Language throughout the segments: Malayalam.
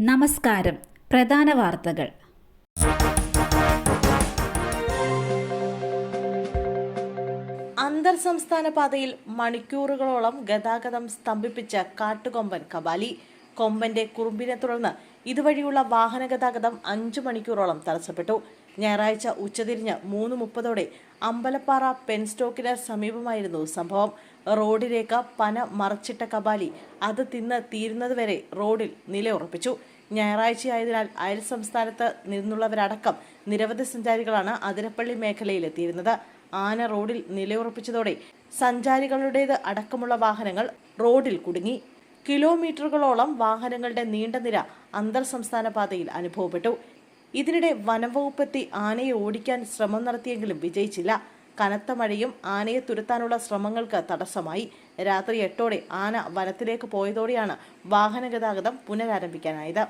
നമസ്കാരം. പ്രധാന വാർത്തകൾ. അന്തർ സംസ്ഥാന പാതയിൽ മണിക്കൂറുകളോളം ഗതാഗതം സ്തംഭിപ്പിച്ച കാട്ടുകൊമ്പൻ കബാലി കൊമ്പന്റെ കുറുമ്പിനെ തുടർന്ന് ഇതുവഴിയുള്ള വാഹന ഗതാഗതം അഞ്ചു മണിക്കൂറോളം തടസ്സപ്പെട്ടു. ഞായറാഴ്ച ഉച്ചതിരിഞ്ഞ് മൂന്ന് മുപ്പതോടെ അമ്പലപ്പാറ പെൻസ്റ്റോക്കിന് സമീപമായിരുന്നു സംഭവം. റോഡിലേക്ക് പന മറച്ചിട്ട കബാലി അത് തിന്ന് തീരുന്നതുവരെ റോഡിൽ നിലയുറപ്പിച്ചു. ഞായറാഴ്ചയായതിനാൽ അയൽ സംസ്ഥാനത്ത് നിന്നുള്ളവരടക്കം നിരവധി സഞ്ചാരികളാണ് അതിരപ്പള്ളി മേഖലയിലെത്തിയിരുന്നത്. ആന റോഡിൽ നിലയുറപ്പിച്ചതോടെ സഞ്ചാരികളുടേത് അടക്കമുള്ള വാഹനങ്ങൾ റോഡിൽ കുടുങ്ങി. കിലോമീറ്ററുകളോളം വാഹനങ്ങളുടെ നീണ്ട നിര അന്തർ സംസ്ഥാന പാതയിൽ അനുഭവപ്പെട്ടു. ഇതിനിടെ വനംവകുപ്പെത്തി ആനയെ ഓടിക്കാൻ ശ്രമം നടത്തിയെങ്കിലും വിജയിച്ചില്ല. കനത്ത മഴയും ആനയെ തുരത്താനുള്ള ശ്രമങ്ങൾക്ക് തടസ്സമായി. രാത്രി എട്ടോടെ ആന വനത്തിലേക്ക് പോയതോടെയാണ് വാഹന ഗതാഗതം പുനരാരംഭിക്കാനായത്.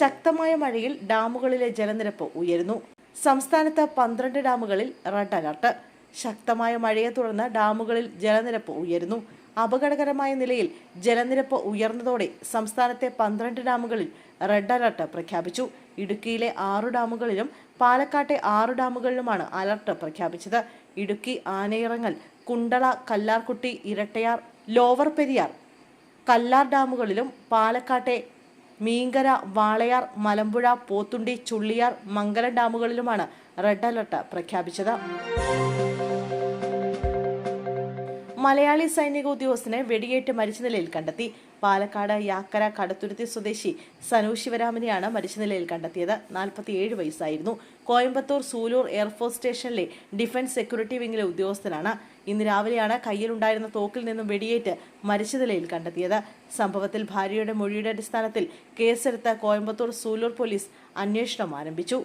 ശക്തമായ മഴയിൽ ഡാമുകളിലെ ജലനിരപ്പ് ഉയരുന്നു. സംസ്ഥാനത്ത് പന്ത്രണ്ട് ഡാമുകളിൽ റെഡ് അലർട്ട്. ശക്തമായ മഴയെ തുടർന്ന് ഡാമുകളിൽ ജലനിരപ്പ് ഉയരുന്നു. അപകടകരമായ നിലയിൽ ജലനിരപ്പ് ഉയർന്നതോടെ സംസ്ഥാനത്തെ പന്ത്രണ്ട് ഡാമുകളിൽ റെഡ് അലർട്ട് പ്രഖ്യാപിച്ചു. ഇടുക്കിയിലെ ആറു ഡാമുകളിലും പാലക്കാട്ടെ ആറു ഡാമുകളിലുമാണ് അലർട്ട് പ്രഖ്യാപിച്ചത്. ഇടുക്കി ആനയിറങ്ങൽ കുണ്ടള കല്ലാർകുട്ടി ഇരട്ടയാർ ലോവർ പെരിയാർ കല്ലാർ ഡാമുകളിലും പാലക്കാട്ടെ മീങ്കര വാളയാർ മലമ്പുഴ പോത്തുണ്ടി ചുള്ളിയാർ മംഗലം ഡാമുകളിലുമാണ് റെഡ് അലർട്ട് പ്രഖ്യാപിച്ചത്. മലയാളി സൈനിക ഉദ്യോഗസ്ഥനെ വെടിയേറ്റ് മരിച്ച നിലയിൽ കണ്ടെത്തി. പാലക്കാട് യാക്കര കടത്തുരുത്തി സ്വദേശി സനു ശിവരാമനെയാണ് മരിച്ച നിലയിൽ കണ്ടെത്തിയത്. നാൽപ്പത്തിയേഴ് വയസ്സായിരുന്നു. കോയമ്പത്തൂർ സൂലൂർ എയർഫോഴ്സ് സ്റ്റേഷനിലെ ഡിഫൻസ് സെക്യൂരിറ്റി വിംഗിലെ ഉദ്യോഗസ്ഥനാണ്. ഇന്ന് രാവിലെയാണ് കയ്യിലുണ്ടായിരുന്ന തോക്കിൽ നിന്നും വെടിയേറ്റ് മരിച്ച നിലയിൽ കണ്ടെത്തിയത്. സംഭവത്തിൽ ഭാര്യയുടെ മൊഴിയുടെ അടിസ്ഥാനത്തിൽ കേസെടുത്ത കോയമ്പത്തൂർ സൂലൂർ പോലീസ് അന്വേഷണം ആരംഭിച്ചു.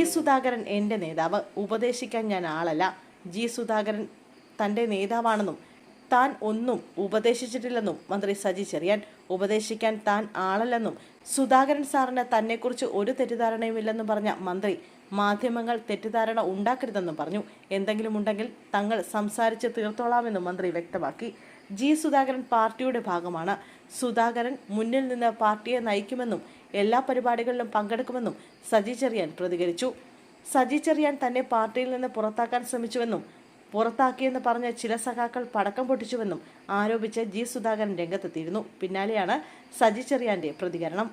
ജി സുധാകരൻ എന്റെ നേതാവ്. ഉപദേശിക്കാൻ ഞാൻ ആളല്ല. ജി സുധാകരൻ തന്റെ നേതാവാണെന്നും താൻ ഒന്നും ഉപദേശിച്ചിട്ടില്ലെന്നും മന്ത്രി സജി ചെറിയാൻ ഉപദേശിക്കാൻ താൻ ആളല്ലെന്നും സുധാകരൻ സാറിന് തന്നെക്കുറിച്ച് ഒരു തെറ്റിദ്ധാരണയുമില്ലെന്നും പറഞ്ഞ മന്ത്രി മാധ്യമങ്ങൾ തെറ്റിദ്ധാരണ ഉണ്ടാക്കരുതെന്നും പറഞ്ഞു. എന്തെങ്കിലും ഉണ്ടെങ്കിൽ തങ്ങൾ സംസാരിച്ച് തീർത്തോളാമെന്നും മന്ത്രി വ്യക്തമാക്കി. ജി സുധാകരൻ പാർട്ടിയുടെ ഭാഗമാണ്. സുധാകരൻ മുന്നിൽ നിന്ന് പാർട്ടിയെ നയിക്കുമെന്നും എല്ലാ പരിപാടികളിലും പങ്കെടുക്കുമെന്നും സജി ചെറിയാൻ പ്രതികരിച്ചു. സജി ചെറിയാൻ തന്നെ പാർട്ടിയിൽ നിന്ന് പുറത്താക്കാൻ ശ്രമിച്ചുവെന്നും പുറത്താക്കിയെന്ന് പറഞ്ഞ ചില സഖാക്കൾ പടക്കം പൊട്ടിച്ചുവെന്നും ആരോപിച്ച് ജി സുധാകരൻ രംഗത്തെത്തിയിരുന്നു. പിന്നാലെയാണ് സജി ചെറിയാന്റെ പ്രതികരണം.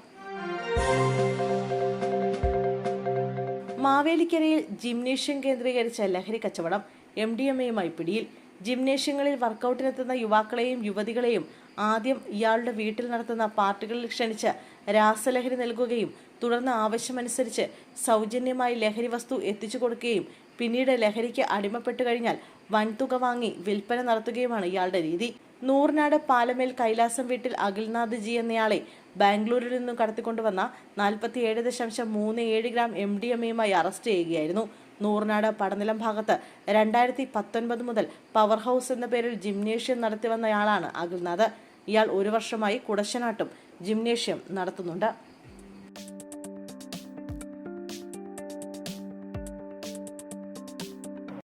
മാവേലിക്കരയിൽ ജിംനേഷ്യം കേന്ദ്രീകരിച്ച ലഹരി കച്ചവടം എം ഡി എം എയുമായി പിടിയിൽ. ജിംനേഷ്യങ്ങളിൽ വർക്കൗട്ടിനെത്തുന്ന യുവാക്കളെയും യുവതികളെയും ആദ്യം ഇയാളുടെ വീട്ടിൽ നടത്തുന്ന പാർട്ടികളിൽ ക്ഷണിച്ച് രാസലഹരി നൽകുകയും തുടർന്ന് ആവശ്യമനുസരിച്ച് സൗജന്യമായി ലഹരി വസ്തു എത്തിച്ചു കൊടുക്കുകയും പിന്നീട് ലഹരിക്ക് അടിമപ്പെട്ടു കഴിഞ്ഞാൽ വൻതുക വാങ്ങി വിൽപ്പന നടത്തുകയുമാണ് ഇയാളുടെ രീതി. നൂറിനാട് പാലമേൽ കൈലാസം വീട്ടിൽ അഖിൽനാഥ് ജി എന്നയാളെ ബാംഗ്ലൂരിൽ നിന്നും കടത്തിക്കൊണ്ടുവന്ന നാൽപ്പത്തിയേഴ് ദശാംശം മൂന്ന് ഏഴ് ഗ്രാം എം ഡി എം എയുമായി അറസ്റ്റ് ചെയ്യുകയായിരുന്നു. നൂറിനാട് പടനിലം ഭാഗത്ത് രണ്ടായിരത്തി പത്തൊൻപത് മുതൽ പവർ ഹൗസ് എന്ന പേരിൽ ജിംനേഷ്യം നടത്തി വന്നയാളാണ് അഖിൽനാഥ്. ഇയാൾ ഒരു വർഷമായി കുടശനാട്ടും ജിംനേഷ്യം നടത്തുന്നുണ്ട്.